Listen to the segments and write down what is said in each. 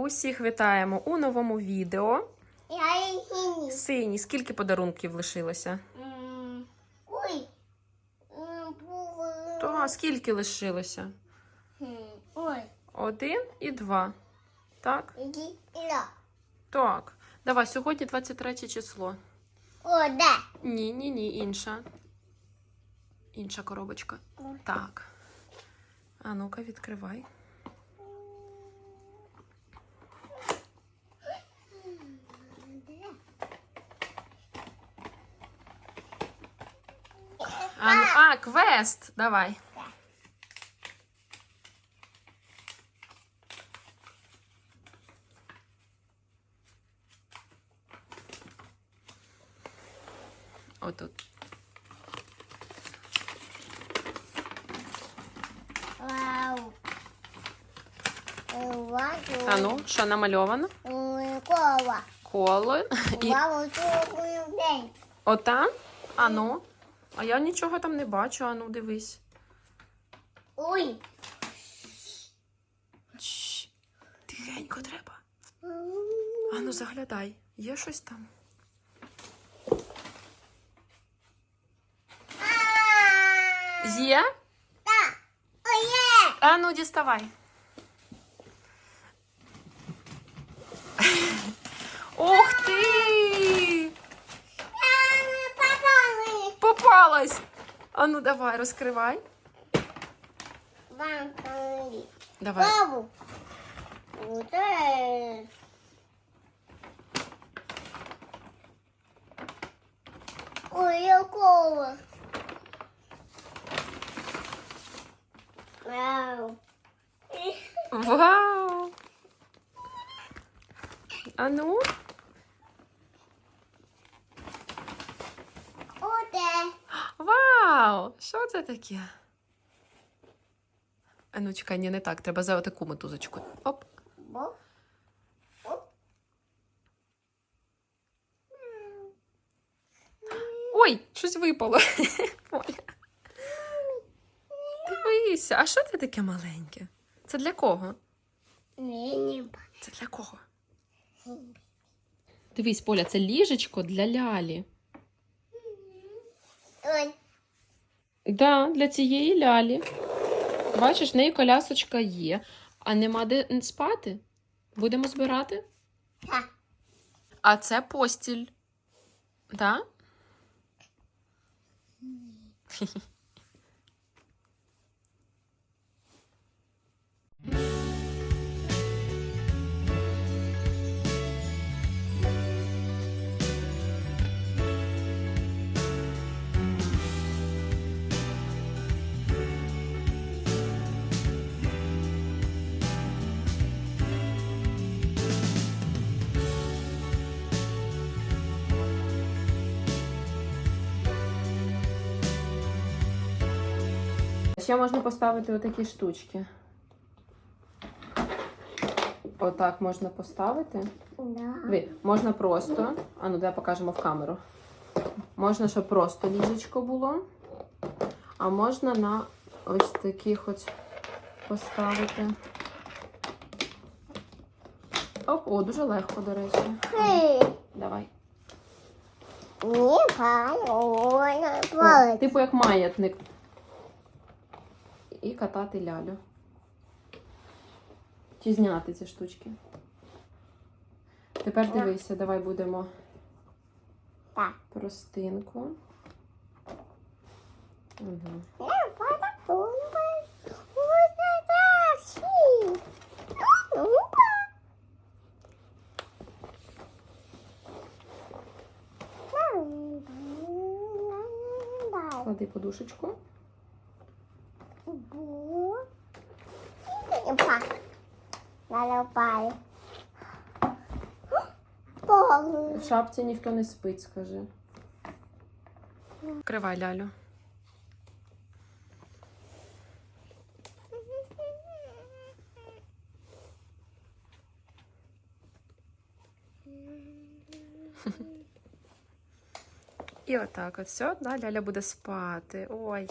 Усіх вітаємо у новому відео. Я і сині. Сині, скільки подарунків лишилося? Ой. Бу- То, скільки лишилося? Ой. Один і два. Так? Іла. Так. Давай, сьогодні 23 число. О, да. Ні, ні, ні, інша. Інша коробочка. Так. А ну-ка, відкривай. А, ну, а, квест. Давай. Отут. Вау. А ну, що намальовано? Ой, Кова. Коло. І Вау, отам? А ну. А я нічого там не бачу, а ну дивись. Ой. Чш, Тихенько треба. А ну заглядай. Є щось там? Є? Так. Ой, є. А ну діставай. Ух ти! А, ми попали. Попалась! А ну давай, розкривай. Вам помогли. Давай. Бабу. Оце. Ой, якого? Вау. Вау! А ну? Вау! Що це таке? А ну чекай, ні, не так. Треба за отаку мотузочку. Оп. Ой, щось випало. Дивися, а що це таке маленьке? Це для кого? Це для кого? Дивись, Поля, це ліжечко для лялі. Ой. Да, для цієї лялі. Бачиш, в неї колясочка є, а нема де спати. Будемо збирати. Так. А це постіль. Да? Ще можна поставити отакі штучки. Отак можна поставити. Да. Можна просто. А ну, давай покажемо в камеру. Можна, щоб просто ліжечко було. А можна на ось таких ось поставити. Оп, о, дуже легко, до речі. Хей. Давай. Ні. О, типу як маятник. І катати лялю. Чи зняти ці штучки. Тепер дивися, давай будемо Так. простинку. Угу. Ну, подумай. Ой, дадаші. Ну-ка. Клади подушечку. Бу. І па. Налопай. Погли. В шапці ніхто не спить, скажи. Вкривай лялю. І отак от все, да, ляля буде спати. Ой,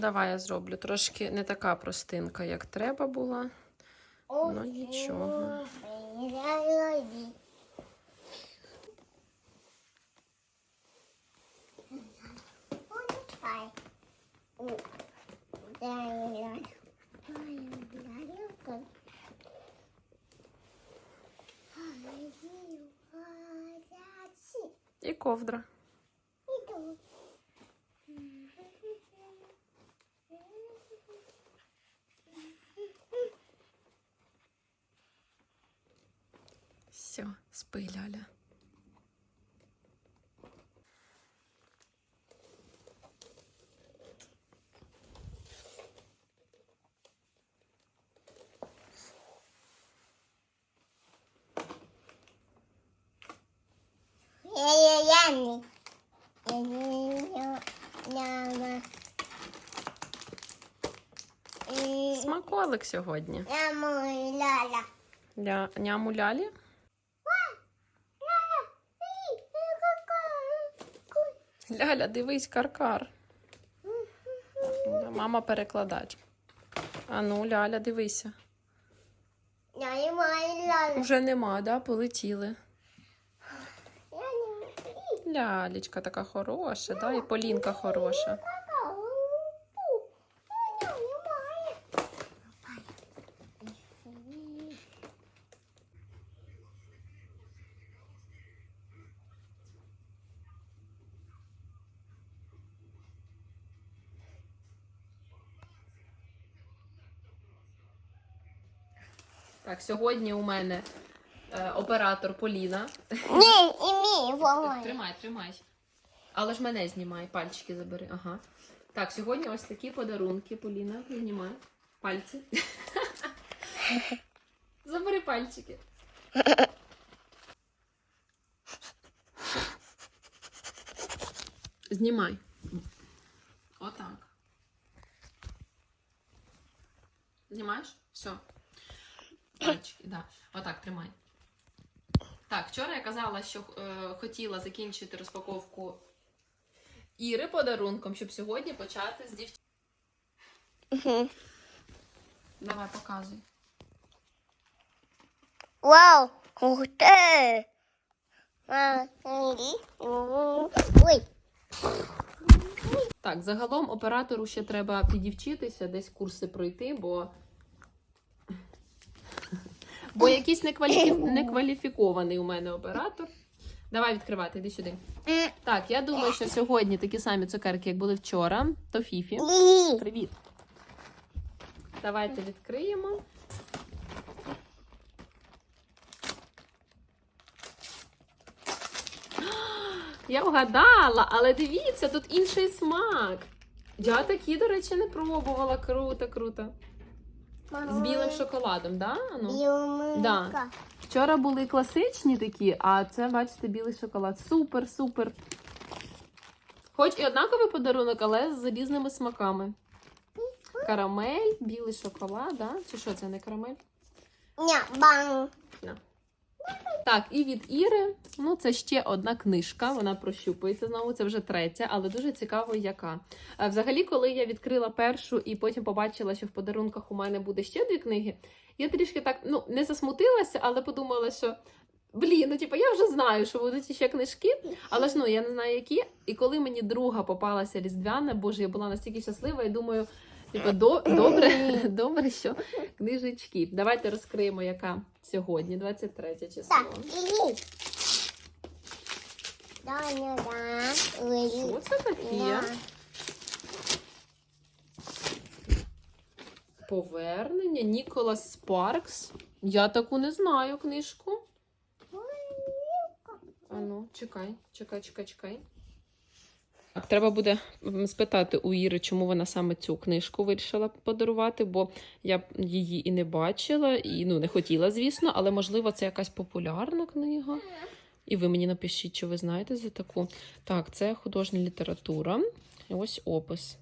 Давай я зроблю трошки не така простинка, як треба була. Ну, нічого. І ковдра. Все, спи, Ляля. Я-я-яни. Я-я-яна. І Смаколик сьогодні. Мой ляля. Ля... Няму Лялі? Ляля. Дивись, каркар. Да, Мама перекладач. А ну, Ляля, дивися. Я не маю ляля. Уже нема, да? Полетіли. Лялечка така хороша, да? І Полінка хороша. Так, сьогодні у мене е, оператор Поліна. Ні, і мій, Вова. Тримай, тримай. Але ж мене знімай, пальчики забери. Ага. Так, сьогодні ось такі подарунки, Поліна. Знімай. Пальці. Забери пальчики. Знімай. Отак. Знімаєш? Все. Пальчики, да. Отак, тримай. Так, вчора я казала, що е, хотіла закінчити розпаковку Іри подарунком, щоб сьогодні почати з дівчат. Давай, показуй. Вау, ух ти! Ой, Так, загалом оператору ще треба підівчитися, десь курси пройти, бо. Бо якийсь некваліфі... некваліфікований у мене оператор. Давай відкривати, іди сюди. Так, я думаю, що сьогодні такі самі цукерки, як були вчора, то фіфі. Привіт. Давайте відкриємо. Я вгадала, але дивіться, тут інший смак. Я такі, до речі, не пробувала. Круто, круто. З білим шоколадом, да? Ану? Да. Вчора були класичні такі, а це, бачите, білий шоколад. Супер, супер. Хоч і однаковий подарунок, але з різними смаками. Карамель, білий шоколад, да? Чи що це не карамель? Ні, бан. Так, і від Іри, ну це ще одна книжка, вона прощупується знову, це вже третя, але дуже цікаво, яка. Е, Взагалі, коли я відкрила першу і потім побачила, що в подарунках у мене буде ще дві книги, я трішки так ну, не засмутилася, але подумала, що. Блін, ну типу, я вже знаю, що будуть ще книжки, але ж ну я не знаю які. І коли мені друга попалася різдвяна, боже, я була настільки щаслива і думаю, типу, до, добре, добре, що книжечки. Давайте розкриємо, яка сьогодні, 23 число. Так, іди. Даня, да. Що це таке? Повернення Ніколас Спаркс. Я таку не знаю книжку. Ану, чекай, чекай, чекай, чекай. Так, треба буде спитати у Іри, чому вона саме цю книжку вирішила подарувати, бо я її і не бачила, і ну не хотіла, звісно, але можливо це якась популярна книга. І ви мені напишіть, чи ви знаєте за таку. Так, це художня література. Ось опис.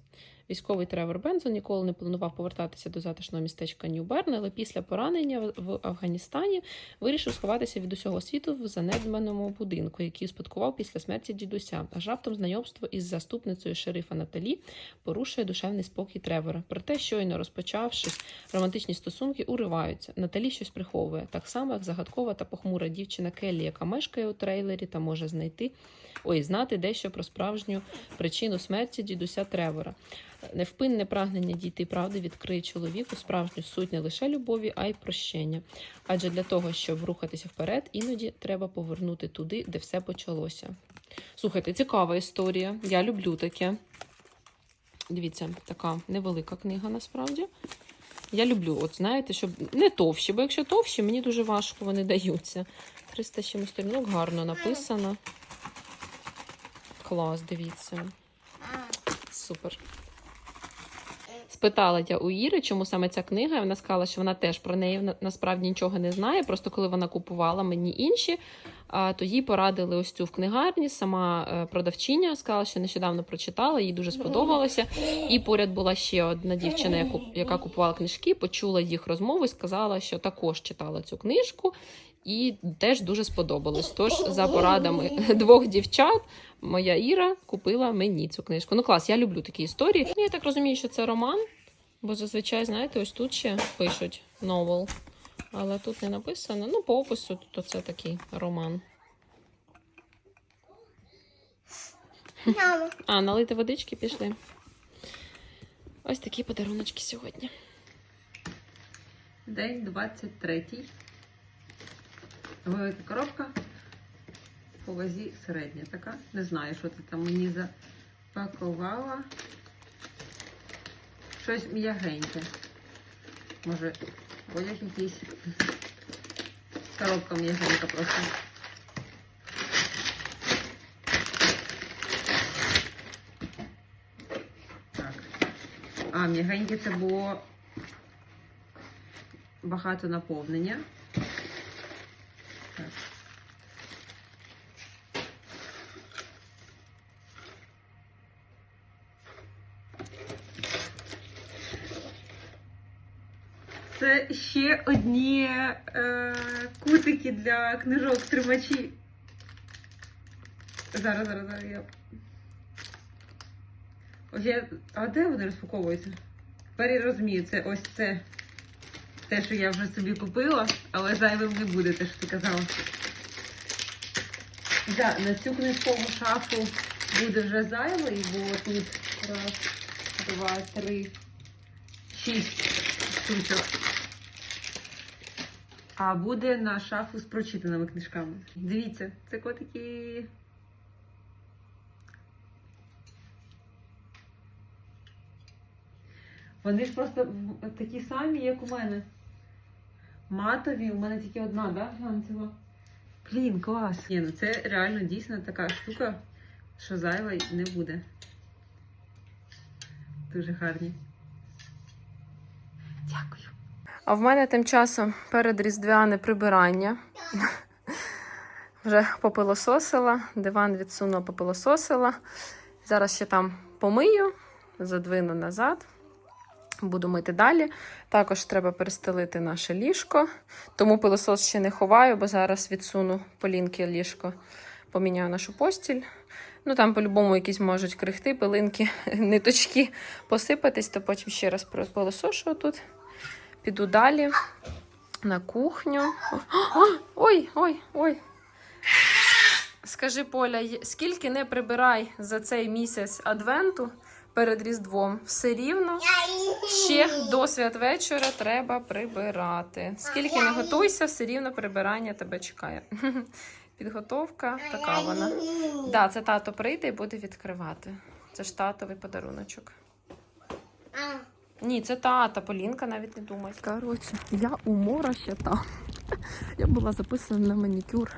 Військовий Тревор Бензон ніколи не планував повертатися до затишного містечка Нью-Берн, але після поранення в- Афганістані вирішив сховатися від усього світу в занедбаному будинку, який успадкував після смерті дідуся. Аж раптом знайомство із заступницею шерифа Наталі порушує душевний спокій Тревора. Проте, щойно розпочавшись, романтичні стосунки уриваються. Наталі щось приховує, так само як загадкова та похмура дівчина Келлі, яка мешкає у трейлері та може знайти ой, знати дещо про справжню причину смерті дідуся Тревора. Невпинне прагнення дійти правди відкриє чоловіку справжню суть не лише любові, а й прощення. Адже для того, щоб рухатися вперед, іноді треба повернути туди, де все почалося. Слухайте, цікава історія. Я люблю таке. Дивіться, така невелика книга насправді. Я люблю, от знаєте, щоб не товщі, бо якщо товщі, мені дуже важко вони даються. 300 з чимось сторінок гарно написано. Клас, дивіться. Супер. Спитала я у Іри, чому саме ця книга. Вона сказала, що вона теж про неї насправді нічого не знає. Просто коли вона купувала мені інші, то їй порадили ось цю в книгарні. Сама е, продавчиня сказала, що нещодавно прочитала, їй дуже сподобалося. І поряд була ще одна дівчина, яку, яка купувала книжки, почула їх розмову і сказала, що також читала цю книжку. І теж дуже сподобалось. Тож, за порадами двох дівчат, моя Іра купила мені цю книжку. Ну клас, я люблю такі історії. Ну, Я так розумію, що це роман, бо зазвичай, знаєте, ось тут ще пишуть новел. Але тут не написано. Ну, по опису, то це такий роман. Мама. А, налити водички пішли. Ось такі подаруночки сьогодні. День 23. Велика коробка. По вазі середня така. Не знаю, що ти там мені запакувала. Щось м'ягеньке. Може, одяг якийсь. Коробка м'ягенька просто. Так. А, м'ягеньке це було багато наповнення. Це ще одні е, кутики для книжок тримачі. Зараз, зараз, зараз я. Ось я. А де вони розпаковуються? Тепер я розумію, це ось це те, що я вже собі купила, але зайвим не буде, те, що ти казала. Да, на цю книжкову шафу буде вже зайвий, бо тут раз, два, три, шість штучок. А буде на шафу з прочитаними книжками. Дивіться, це котики. Вони ж просто такі самі, як у мене. Матові, у мене тільки одна, да, глянцева? Блін, клас. Ні, ну це реально дійсно така штука, що зайва не буде. Дуже гарні. Дякую. А в мене тим часом передріздвяне прибирання. Вже попилососила, диван відсунула, попилососила. Зараз ще там помию, задвину назад. Буду мити далі. Також треба перестелити наше ліжко. Тому пилосос ще не ховаю, бо зараз відсуну полінки ліжко, поміняю нашу постіль. Ну там по-любому якісь можуть крихти, пилинки, ниточки посипатись, то потім ще раз пилосошу тут. Піду далі на кухню. Ой, ой, ой. Скажи, Поля, скільки не прибирай за цей місяць адвенту перед Різдвом, все рівно ще до святвечора треба прибирати. Скільки не готуйся, все рівно прибирання тебе чекає. Підготовка така вона. Да, це тато прийде і буде відкривати. Це ж татовий подаруночок. Ні, це тата, Полінка навіть не думає. Коротше, я у мора ще там. Я була записана на манікюр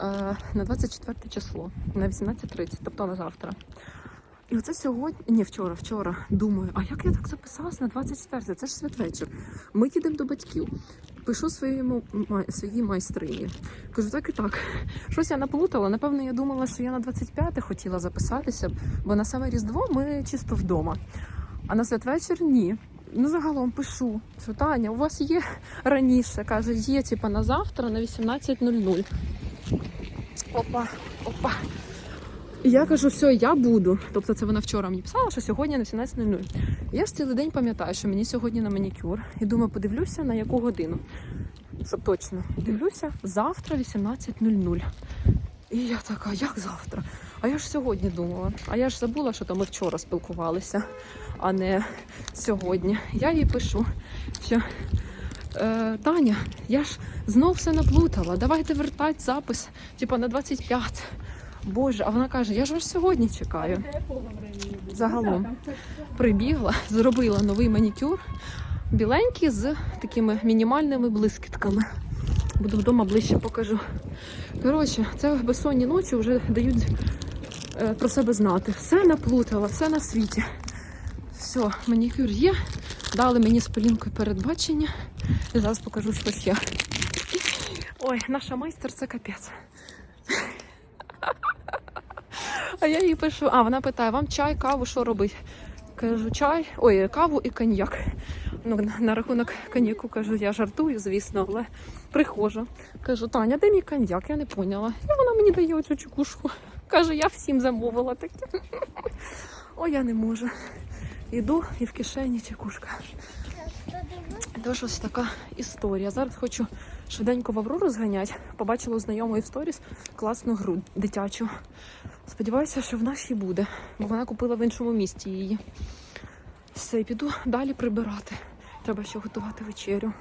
е, на 24 число, на 18.30, тобто на завтра. І оце сьогодні, ні, вчора, вчора думаю, а як я так записалась на 24? Це ж святвечір. Ми їдемо до батьків. Пишу своєму своїй майстрині. Кажу, так і так. Щось я наплутала. Напевно, я думала, що я на 25 хотіла записатися, бо на саме Різдво ми чисто вдома. А на святвечір ні. Ну, загалом пишу, що Таня, у вас є раніше, каже, є типа на завтра на 18.00. Опа, опа. І я кажу, все, я буду. Тобто це вона вчора мені писала, що сьогодні на 17.00. Я ж цілий день пам'ятаю, що мені сьогодні на манікюр. І думаю, подивлюся на яку годину. Щоб точно. Дивлюся, завтра 18.00. І я така, як завтра? А я ж сьогодні думала. А я ж забула, що то ми вчора спілкувалися, а не сьогодні. Я їй пишу, що е, Таня, я ж знов все наплутала. Давайте вертати запис, типа на 25. Боже, а вона каже, я ж вас сьогодні чекаю. Загалом прибігла, зробила новий манікюр, біленький з такими мінімальними блискітками. Буду вдома ближче покажу. Коротше, це безсонні ночі вже дають про себе знати. Все наплутала, все на світі. Все, манікюр є. Дали мені з Полінкою передбачення. І зараз покажу, що ще. Ой, наша майстер це капець. А я їй пишу, а вона питає, вам чай, каву, що робить? Кажу, чай, ой, каву і коньяк. Ну, на рахунок коньяку кажу, я жартую, звісно, але приходжу. Кажу, Таня, де мій коньяк? Я не поняла. І вона мені дає оцю чекушку. Каже, я всім замовила таке. Ой, я не можу. Іду і в кишені чекушка. Тож ось така історія. Зараз хочу швиденько в Аврору зганяти. Побачила у знайомої в сторіс класну гру дитячу. Сподіваюся, що в нашій буде, бо вона купила в іншому місті її. Все, піду далі прибирати. Треба ще готувати вечерю.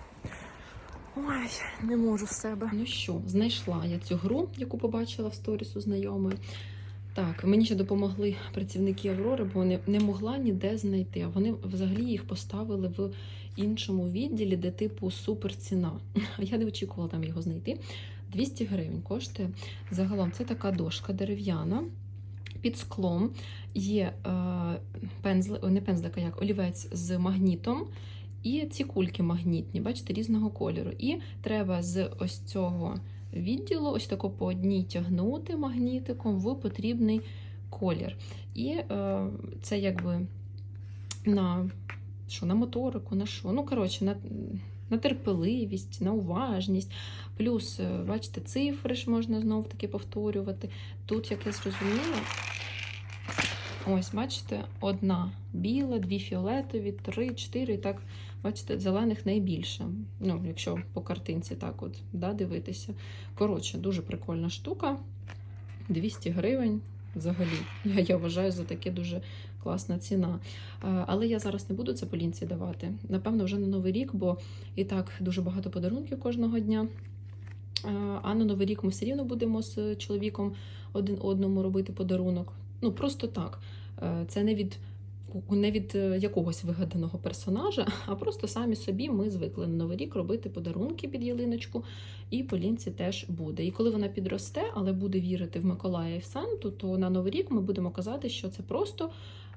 Ой, не можу в себе. Ну що, знайшла я цю гру, яку побачила в сторіс у знайомої. Так, мені ще допомогли працівники Аврори, бо не, не могла ніде знайти. А вони взагалі їх поставили в іншому відділі, де типу супер ціна. А я не очікувала там його знайти. 200 гривень коштує. Загалом це така дошка дерев'яна. Під склом є е, пензли, не пензлик, а як олівець з магнітом. І ці кульки магнітні, бачите, різного кольору. І треба з ось цього відділу, ось тако по одній тягнути магнітиком в потрібний колір. І е, це якби на що, на моторику, на що? Ну, коротше, на, на терпеливість, на уважність. Плюс, е, бачите, цифри ж можна знову таки повторювати. Тут, як я зрозуміла, ось, бачите, одна біла, дві фіолетові, три, чотири, і так, бачите, зелених найбільше. Ну, якщо по картинці так от да, дивитися. Коротше, дуже прикольна штука. 200 гривень. Взагалі, я, я вважаю за таке дуже класна ціна. Але я зараз не буду це полінці давати. Напевно, вже на Новий рік, бо і так дуже багато подарунків кожного дня. А на Новий рік ми все рівно будемо з чоловіком один одному робити подарунок. Ну, просто так. Е, Це не від, не від е, якогось вигаданого персонажа, а просто самі собі ми звикли на Новий рік робити подарунки під ялиночку, і Полінці теж буде. І коли вона підросте, але буде вірити в Миколая і в Санту, то на Новий рік ми будемо казати, що це просто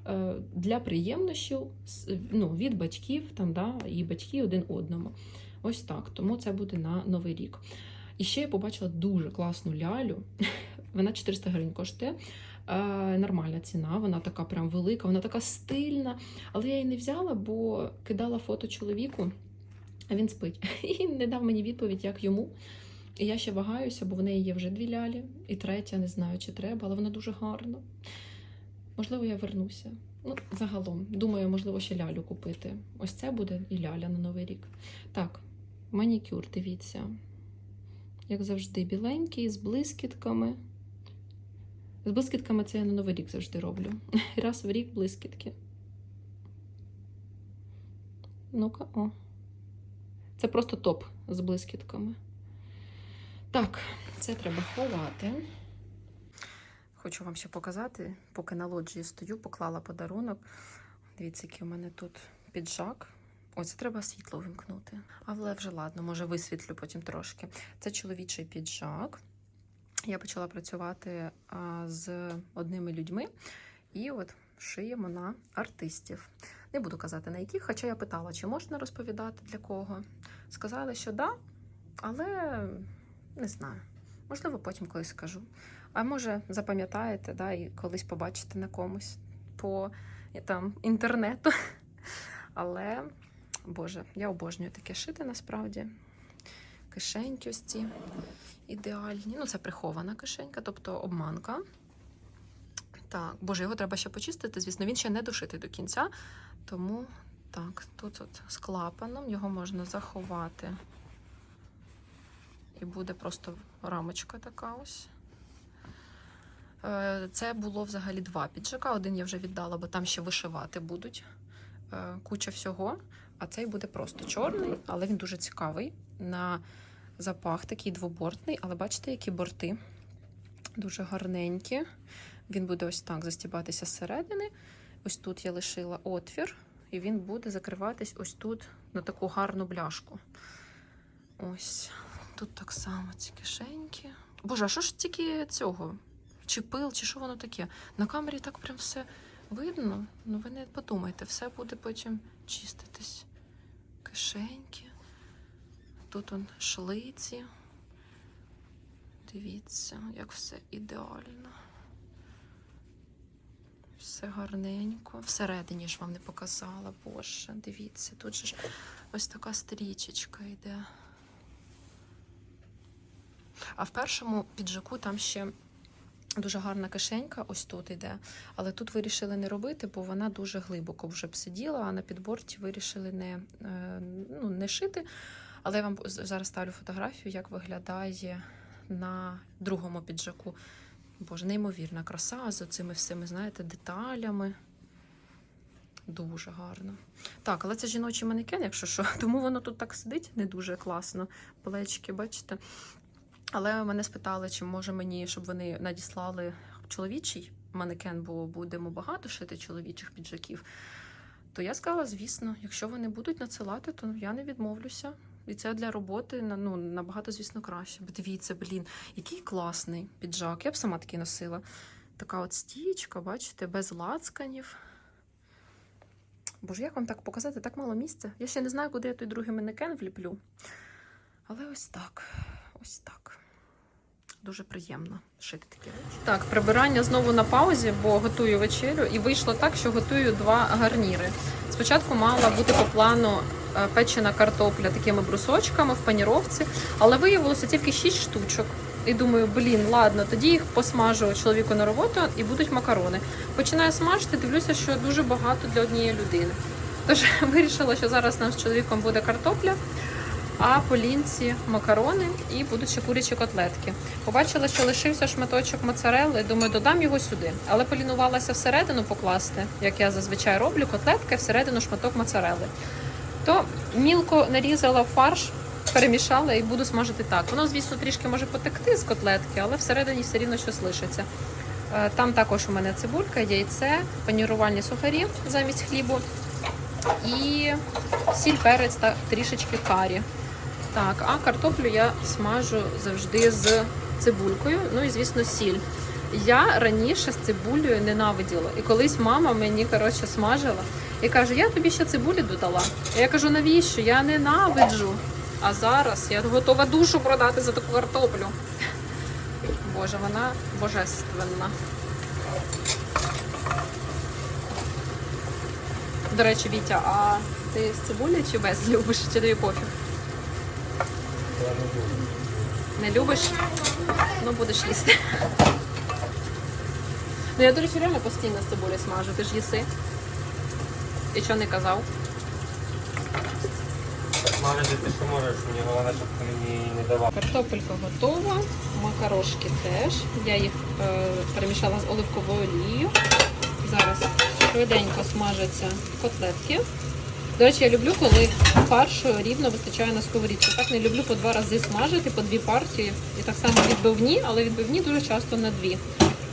е, для приємнощів ну, від батьків там, да, і батьки один одному. Ось так. Тому це буде на Новий рік. І ще я побачила дуже класну лялю. Вона 400 гривень коштує. Е, нормальна ціна, вона така прям велика, вона така стильна. Але я її не взяла, бо кидала фото чоловіку, а він спить. І не дав мені відповідь, як йому. І я ще вагаюся, бо в неї є вже дві лялі, і третя, не знаю, чи треба, але вона дуже гарна. Можливо, я вернуся. Ну, загалом, думаю, можливо, ще лялю купити. Ось це буде і ляля на Новий рік. Так, манікюр, дивіться. Як завжди, біленький, з блискітками. З блискітками це я на Новий рік завжди роблю. Раз в рік блискітки. Ну-ка, о. Це просто топ з блискітками. Так, це треба ховати. Хочу вам ще показати, поки на лоджії стою, поклала подарунок. Дивіться, які у мене тут піджак. Ой, це треба світло вимкнути. Але вже ладно, може висвітлю потім трошки. Це чоловічий піджак. Я почала працювати з одними людьми і от шиємо на артистів. Не буду казати на яких, хоча я питала, чи можна розповідати для кого. Сказали, що да, але не знаю. Можливо, потім колись скажу. А може, запам'ятаєте, да, і колись побачите на комусь по там, інтернету. Але, Боже, я обожнюю таке шити насправді. Кишеньки ідеальні. Ну, це прихована кишенька, тобто обманка. Так, боже, його треба ще почистити. Звісно, він ще не дошитий до кінця. Тому так, тут от з клапаном його можна заховати. І буде просто рамочка така ось. Е, Це було взагалі два піджака. Один я вже віддала, бо там ще вишивати будуть е, куча всього. А цей буде просто чорний, але він дуже цікавий. На запах такий двобортний, але бачите, які борти дуже гарненькі. Він буде ось так застібатися зсередини. Ось тут я лишила отвір, і він буде закриватись ось тут на таку гарну бляшку. Ось тут так само ці кишеньки. Боже, а що ж тільки цього? Чи пил, чи що воно таке? На камері так прям все видно. Ну ви не подумайте, все буде потім чиститись. Кишеньки. Тут он шлиці. Дивіться, як все ідеально. Все гарненько. Всередині ж вам не показала, боже. Дивіться, тут же ж ось така стрічечка йде. А в першому піджаку там ще дуже гарна кишенька, ось тут йде. Але тут вирішили не робити, бо вона дуже глибоко вже б сиділа, а на підборці вирішили не, е, ну, не шити. Але я вам зараз ставлю фотографію, як виглядає на другому піджаку. Боже, неймовірна краса з цими всіми, знаєте, деталями. Дуже гарно. Так, але це жіночий манекен, якщо що. Тому воно тут так сидить не дуже класно. Плечки, бачите. Але мене спитали, чи може мені, щоб вони надіслали чоловічий манекен, бо будемо багато шити чоловічих піджаків. То я сказала, звісно, якщо вони будуть надсилати, то я не відмовлюся. І це для роботи ну, набагато, звісно, краще. Бо Дивіться, блін, який класний піджак. Я б сама такий носила. Така от стічка, бачите, без лацканів. Боже, як вам так показати? Так мало місця. Я ще не знаю, куди я той другий манекен вліплю. Але ось так. Ось так. Дуже приємно шити такі речі. Так, прибирання знову на паузі, бо готую вечерю, і вийшло так, що готую два гарніри. Спочатку мала бути по плану печена картопля такими брусочками в паніровці, але виявилося тільки 6 штучок. І думаю, блін, ладно, тоді їх посмажу чоловіку на роботу і будуть макарони. Починаю смажити, дивлюся, що дуже багато для однієї людини. Тож вирішила, що зараз нам з чоловіком буде картопля, а по лінці макарони і будуть ще курячі котлетки. Побачила, що лишився шматочок моцарелли, думаю, додам його сюди. Але полінувалася всередину покласти, як я зазвичай роблю, котлетки всередину шматок моцарелли. То мілко нарізала фарш, перемішала і буду смажити так. Воно, звісно, трішки може потекти з котлетки, але всередині все рівно щось лишиться. Е, Там також у мене цибулька, яйце, панірувальні сухарі замість хлібу і сіль, перець та трішечки карі. Так, а картоплю я смажу завжди з цибулькою, ну і звісно, сіль. Я раніше з цибулею ненавиділа. І колись мама мені коротше смажила і каже: Я тобі ще цибулі додала. Я кажу, навіщо? Я ненавиджу. А зараз я готова душу продати за таку картоплю. Боже, вона божественна. До речі, Вітя, а ти з цибулі чи без любиш? Чи тобі пофіг? Не любиш? Ну, будеш їсти. Ну, я, до речі, реально постійно з цибулі смажу. Ти ж їси. І що не казав? Може, ти що можеш, мені головне, щоб ти мені не давав. Картопелька готова, макарошки теж. Я їх е, перемішала з оливковою олією. Зараз швиденько смажаться котлетки. До речі, я люблю, коли фаршу рівно вистачає на сковорідку. Так не люблю по два рази смажити, по дві партії. І так само відбивні, але відбивні дуже часто на дві,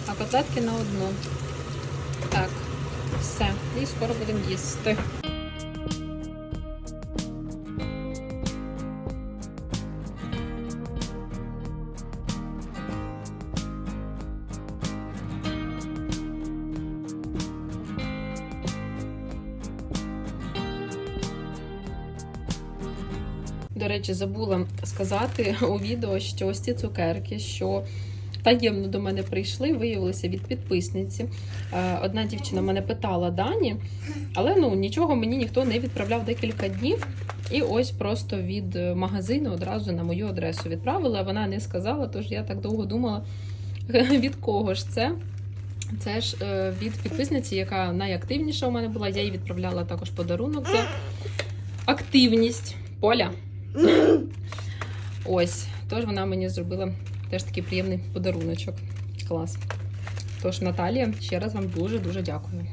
а котлетки на одну. Так, все, і скоро будемо їсти. До речі, забула сказати у відео, що ось ці цукерки, що таємно до мене прийшли, виявилися від підписниці. Е, Одна дівчина мене питала дані, але ну нічого мені ніхто не відправляв декілька днів. І ось просто від е, магазину одразу на мою адресу відправила. Вона не сказала, тож я так довго думала, від кого ж це. Це ж е, від підписниці, яка найактивніша у мене була. Я їй відправляла також подарунок за активність. Поля. Ось. Тож вона мені зробила теж такий приємний подаруночок. Клас. Тож, Наталія, ще раз вам дуже-дуже дякую.